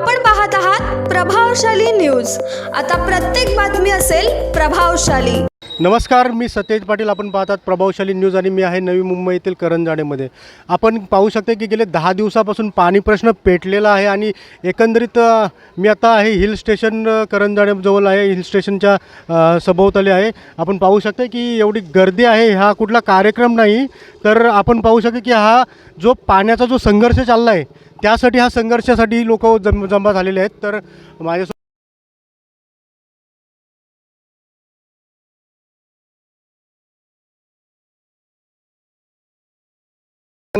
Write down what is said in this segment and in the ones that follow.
आपण पाहत आहात प्रभावशाली न्यूज. आता प्रत्येक बातमी असेल प्रभावशाली. नमस्कार मी सतेज पाटील. आपण पाहतात प्रभावशाली न्यूज आणि मी आहे नवी मुंबई येथील करंजाडेमध्ये आपण पाहू शकते की गेले दहा दिवसापासून पाणी प्रश्न पेटलेला आहे आणि एकंदरीत मी आता आहे हिल स्टेशन करंजाडेजवळ आहे हिल स्टेशनच्या सभोवताली आहे. आपण पाहू शकते की एवढी गर्दी आहे हा कुठला कार्यक्रम नाही. तर आपण पाहू शकतो की हा जो पाण्याचा जो संघर्ष चालला आहे त्यासाठी हा संघर्षासाठी लोक जम जमा झालेले आहेत. तर माझ्या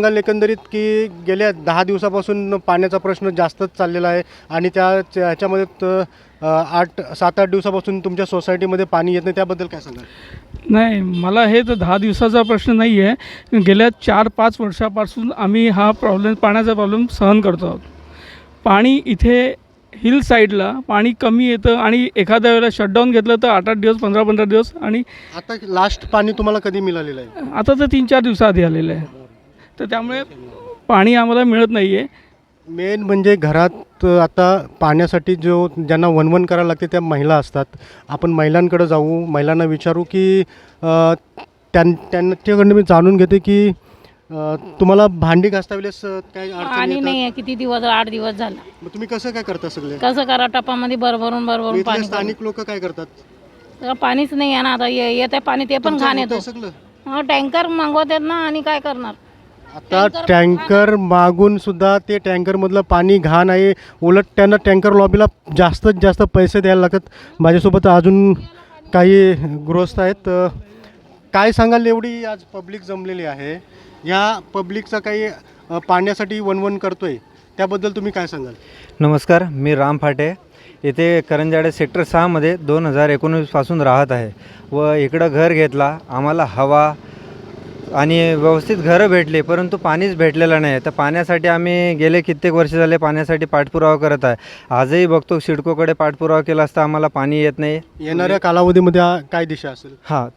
सांगाल एकंदरीत की गेल्या दहा दिवसापासून पाण्याचा प्रश्न जास्तच चाललेला आहे आणि त्या ह्याच्यामध्ये आठ सात आठ दिवसापासून तुमच्या सोसायटीमध्ये पाणी येत नाही त्याबद्दल काय सांगाल? नाही मला हे तर दहा दिवसाचा प्रश्न नाही आहे. गेल्या चार पाच वर्षापासून आम्ही हा प्रॉब्लेम पाण्याचा प्रॉब्लेम सहन करतो आहोत. पाणी इथे हिल साईडला पाणी कमी येतं आणि एखाद्या वेळेला शटडाऊन घेतलं तर आठ आठ दिवस पंधरा पंधरा दिवस आणि आता लास्ट पाणी तुम्हाला कधी मिळालेलं आहे? आता तर तीन चार दिवसाआधी आलेलं आहे. तर त्यामुळे पाणी आम्हाला मिळत नाही आहे मेन म्हणजे घरात आता पाण्यासाठी जो ज्यांना वनवन करायला लागते त्या महिला असतात. आपण महिलांकडे जाऊ महिलांना विचारू की त्यां त्यांच्याकडनं मी जाणून घेते की तुम्हाला भांडी घासता वेळेस काय पाणी? नाही आहे किती दिवस आठ दिवस झाला. मग तुम्ही कसं काय करता सगळे? कसं करा टपामध्ये भरभरून भरभरून इथले पाणी स्थानिक लोक काय करतात? करा. पाणीच नाही आहे ना आता ये- येत आहे पाणी ते पण तुमचं घाण होतंय येतो. सगळं. हा टँकर मागवतात ना आणि काय करणार? आता टँकर मागून सुद्धा ते टँकरमधलं पाणी घाण आहे. उलट त्यांना टँकर लॉबीला जास्तीत जास्त पैसे द्यायला लागतात. माझ्यासोबत अजून काही गृहस्थ आहेत. काय सांगाल एवढी आज पब्लिक जमलेली आहे? या पब्लिकचा काही पाण्यासाठी वनवन करतोय. त्याबद्दल तुम्ही काय सांगाल? नमस्कार मी राम फाटे. येथे करंजाडे सेक्टर सहामध्ये दोन हजार एकोणीसपासून राहत आहे. व इकडं घर घेतला आम्हाला हवा आणि व्यवस्थित घरं भेटली परंतु पाणीच भेटलेलं नाही. तर पाण्यासाठी आम्ही गेले कित्येक वर्ष झाले पाण्यासाठी पाठपुरावा करत आहे. आजही बघतो सिडकोकडे पाठपुरावा केला असता आम्हाला पाणी येत नाही. येणाऱ्या कालावधीमध्ये काय दिशा असेल? हां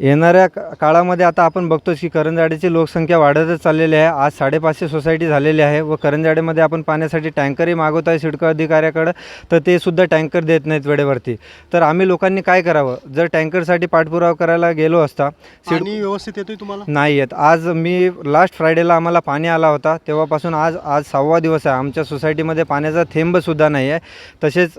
येणाऱ्या काळामध्ये आता आपण बघतो की करंजाडेची लोकसंख्या वाढतच चाललेली आहे. आज साडेपाचशे सोसायटी झालेली आहे व करंजाडेमध्ये आपण पाण्यासाठी टँकरही मागवत आहे सिडको अधिकाऱ्याकडं तर ते सुद्धा टँकर देत नाहीत वेळेवरती. तर आम्ही लोकांनी काय करावं? जर टँकरसाठी पाठपुरावा करायला गेलो असता सिड पाणी व्यवस्थित येतोय तुम्हाला? नाही येत. आज मी लास्ट फ्रायडेला आम्हाला पाणी आला होता. तेव्हापासून आज आज सहावा दिवस आहे. आमच्या सोसायटीमध्ये पाण्याचा थेंबसुद्धा नाही आहे. तसेच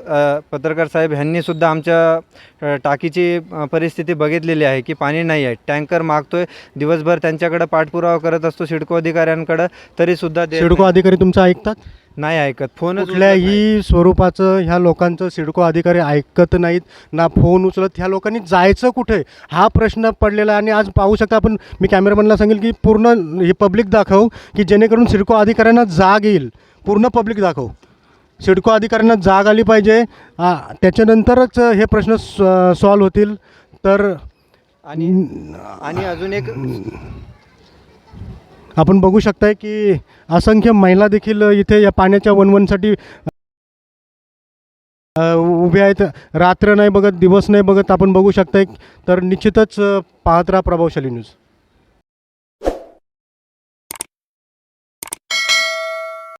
पत्रकार साहेब ह्यांनीसुद्धा आमच्या टाकीची परिस्थिती बघितलेली आहे की पाणी नाही आहे. टँकर मागतोय. दिवसभर त्यांच्याकडं पाठपुरावा करत असतो सिडको अधिकाऱ्यांकडं. तरीसुद्धा सिडको अधिकारी तुमचं ऐकतात? नाही ऐकत. फोन कुठल्याही स्वरूपाचं ह्या लोकांचं सिडको अधिकारी ऐकत नाहीत ना फोन उचलत. ह्या लोकांनी जायचं कुठे? हा प्रश्न पडलेला आहे आणि आज पाहू शकता आपण मी कॅमेरामॅनला सांगेल की पूर्ण हे पब्लिक दाखव की जेणेकरून सिडको अधिकाऱ्यांना जाग येईल. पूर्ण पब्लिक दाखव. सिडको अधिकाऱ्यांना जाग आली पाहिजे. त्याच्यानंतरच हे प्रश्न सॉल्व होतील. तर आणि आणि अजून एक आपण बघू शकताय की असंख्य महिला देखील इथे या पाण्याच्या वनवनसाठी उभे आहेत. रात्र नाही बघत दिवस नाही बघत आपण बघू शकताय. तर निश्चितच पाहत राहा प्रभावशाली न्यूज.